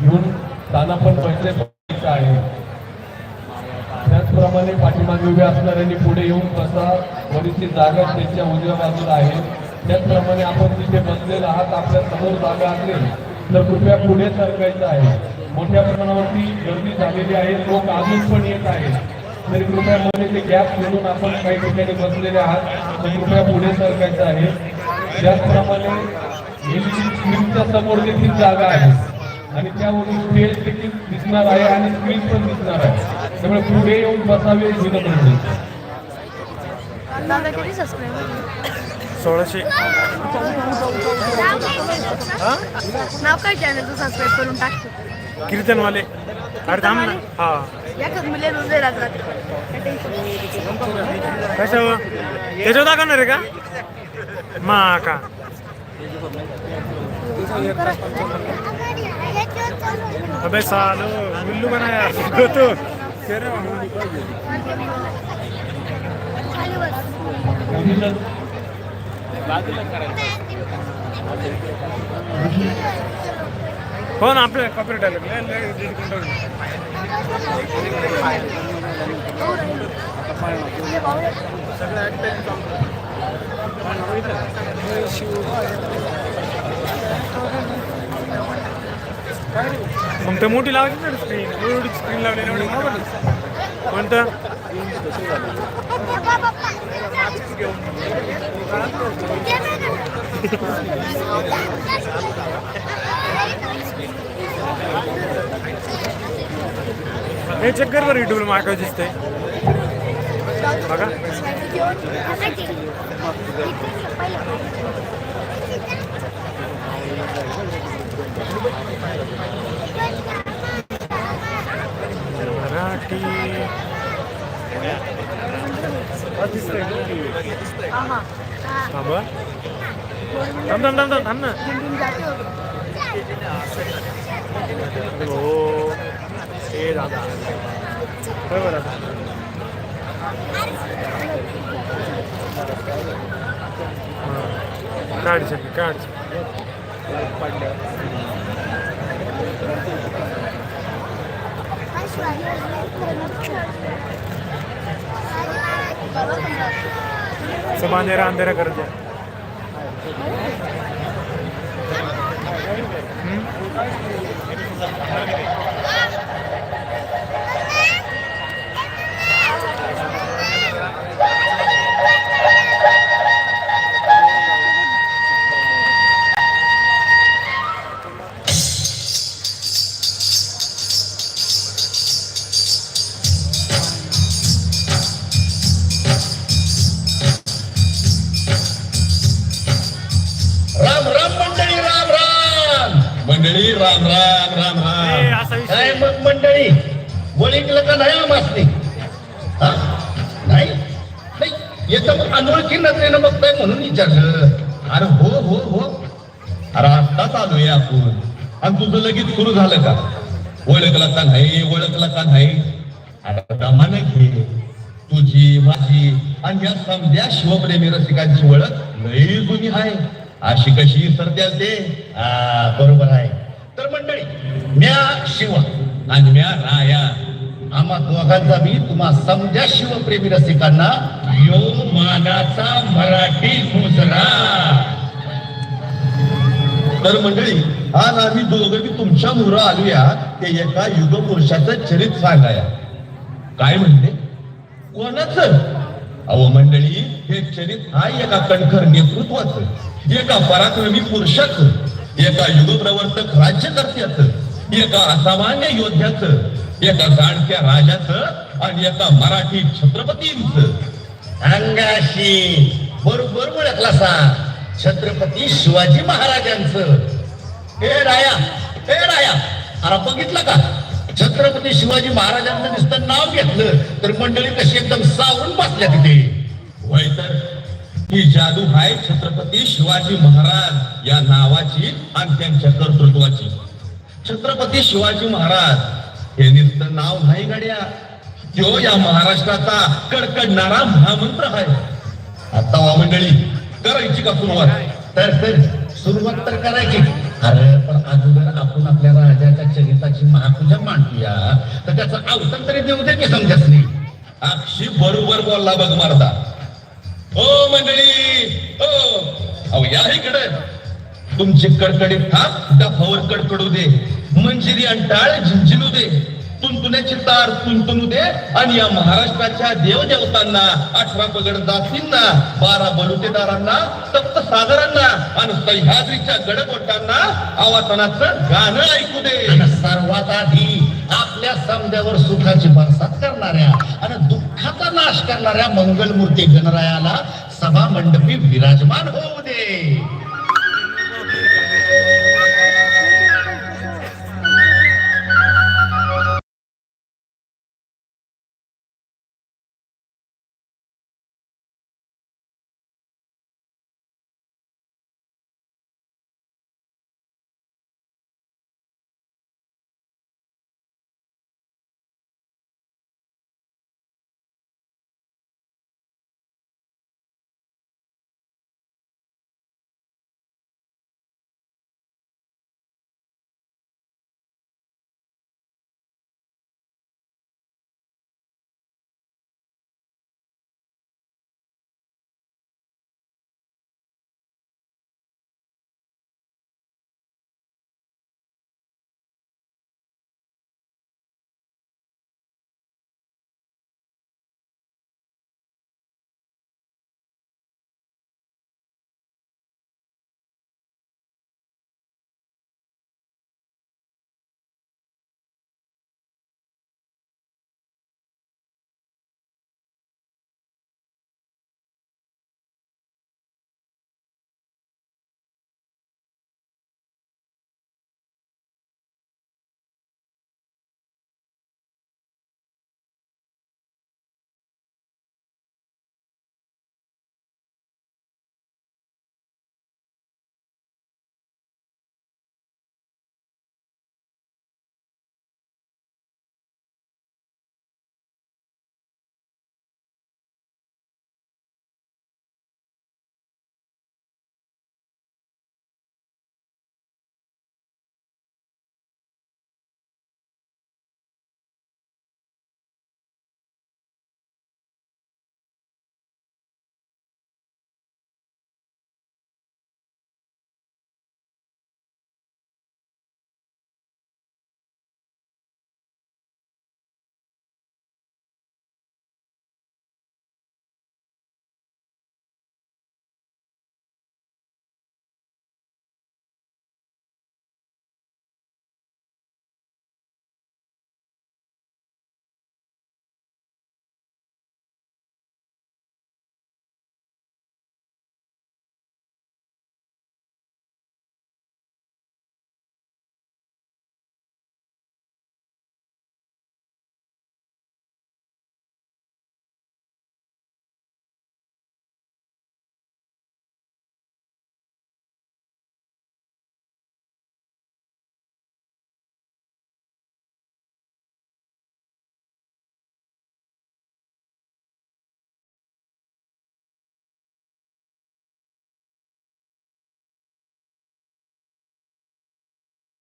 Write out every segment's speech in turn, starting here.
घेऊन त्यांना पण बसले आहे. त्याचप्रमाणे पाठीमागे उभे असणाऱ्यांनी पुढे येऊन बसा बरीचशी जागा त्यांच्या उजव्या बाजूला आहे. त्याचप्रमाणे आपण तिथे बसलेला आहात आपल्यासमोर जागा असेल तर कृपया पुढे सरकायचं आहे. मोठ्या प्रमाणावरती गर्दी झालेली आहे लोक अजून पण येत आहेत. तरी कृपया मध्ये ते गॅप घेऊन आपण काही ठिकाणी बसलेले आहात तर कृपया पुढे सरकायचं आहे. त्याचप्रमाणे समोर देखील जागा आहे. आणि त्यावरून स्टेज देखील दिसणार आहे आणि स्क्रीन पण दिसणार आहे. त्यामुळे पुढे येऊन बसावे विनंती. सोळाशे. नाव काय सबस्क्राईब करून कीर्तनवाले. अरे थांब ना. हा. कशावर? त्याच्यावर दाखवणार आहे का? मा का? अबे सालो बिल्लू बनाया तो हो? ना आपल्या कॉपरेट मग ते मोठी लावायची ना स्क्रीन एवढी स्क्रीन लावली एवढी कोणतं? हे चक्कर कर बरं युट्यूबला मागं दिसतंय. बघा. मराठी. थांब. थांब थांब थांब ना. हो. ए दादा. बरोबर आता हां. काढ सगळी काढ सब अंधेरा अंधेरा करत आहे मंडळी राम राम राम. काय मग मंडळी? वळीकलं का नाही आमासनी हा? नाही? नाही. येतं मग अनोळखी नजरेनं बघताय म्हणून विचारलं. अरे हो हो हो. अरे आत्ताच आलोय आपण. आणि तुझं लगेच सुरू झालं का? ओळखला का नाही ओळखला का नाही? अरे दमानं घे तुझी माझी आणि या समध्या शिवप्रेमी रसिकांची ओळख लई जुनी आहे. अशी कशी सरत्याल ते? बरोबर आहे. तर मंडळी म्या शिवा आणि म्या राया. आम्हा दोघांचा मी तुम्हा समध्या शिवप्रेमी रसिकांना यो मानाचा मराठी मुजरा. तर मंडळी आज आम्ही दोघं बी तुमच्या मुरं आलूया ते एका युग पुरुषाचं चरित्र सांगाया. काय म्हणते कोणाच? अहो मंडळी हे चरित हा एका कणखर नेतृत्वाचं एका पराक्रमी पुरुषाचं. एका युगप्रवर्तक राज्यकर्त्याचं एका असामान्य योद्ध्याचं एका जाणत्या राजाचं आणि एका मराठी छत्रपतींच. अंगाशी बरोबर ओळखला सा छत्रपती शिवाजी महाराजांचं. हे राया हे राया अरे बघितलं का? छत्रपती शिवाजी महाराजांचं नुसतं नाव घेतलं तर मंडळी कशी एकदम सावरून बसल्या तिथे. वय तर ही जादू आहे छत्रपती शिवाजी महाराज या नावाची आणि त्यांच्या कर्तृत्वाची. छत्रपती शिवाजी महाराज हे नुसतं नाव नाही गड्या. तो या महाराष्ट्राचा कडकडणारा महामंत्र आहे. आता वा मंडळी करायची का सुरुवात? तर तर सुरुवात तर करायची. अरे पण अगोदर आपण आपल्या राजाच्या चरिताची महापूजा मांडूया. तर त्याचं अवसर तरी देऊ दे की समजत नाही. अक्षी बरोबर बोलला बघ मारदा. हो मंडळी हो अहो या इकडे. तुमचे कडकडे थाप डफावर कडकडू दे. मंजिरी आणि टाळ झिंझिनू दे. तुंतुण्याची तार तुंतुनू दे आणि या महाराष्ट्राच्या देवदेवतांना अठरा पगड दासींना बारा बलुतेदारांना सप्त सागरांना आणि सह्याद्रीच्या गडकोटांना आवासनाचं गाणं ऐकू दे. सर्वात आधी आपल्या समद्यावर सुखाची बरसात करणाऱ्या आणि दुःखाचा नाश करणाऱ्या मंगलमूर्ती गणरायाला सभा मंडपी विराजमान होऊ दे.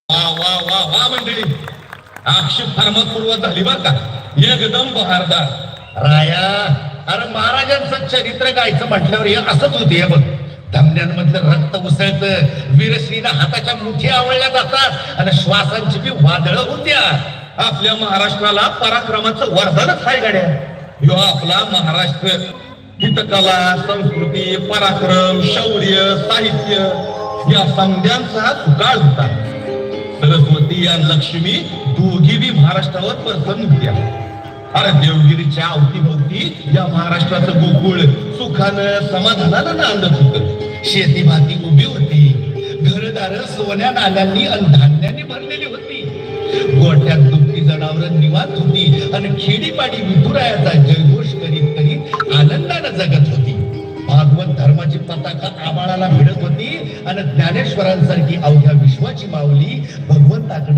वा वा वा वा मंडळी. अक्षी फार्मपूर्व झाली बर का? एकदम बहारदार. राया अरे महाराजांचं चरित्र गायचं म्हटल्यावर हे असंच होते बघ. धमन्यांमधलं रक्त उसळत वीरश्रीना हाताच्या मुठी आवळल्या जातात आणि श्वासांची बी वादळं होत्या. आपल्या महाराष्ट्राला पराक्रमाचं वरदानच आहे गाड्या. ह्यो आपला महाराष्ट्र. हितकला संस्कृती पराक्रम शौर्य साहित्य या समध्यांचा सुकाळ होता. सरस्वती आणि लक्ष्मी दोघी बी महाराष्ट्रावर प्रसन्न होत्या. अरे देवगिरीच्या अवतीभोवती या महाराष्ट्राचं गोकुळ सुखानं समाधानानं नांदत होत. शेती भाती उभी होती. घरदार सोन्या नाल्यांनी आणि धान्याने भरलेली होती. गोठ्यात दुःखी जनावर निवांत होती. आणि खेडीपाडी विठुरायाचा जयघोष करीत करीत आनंदानं जगत होती. भागवत धर्माची पताका आबाळाला भिडत होती. आणि ज्ञानेश्वरांसारखी अवघ्या विश्वाची माऊली भगवंताकडे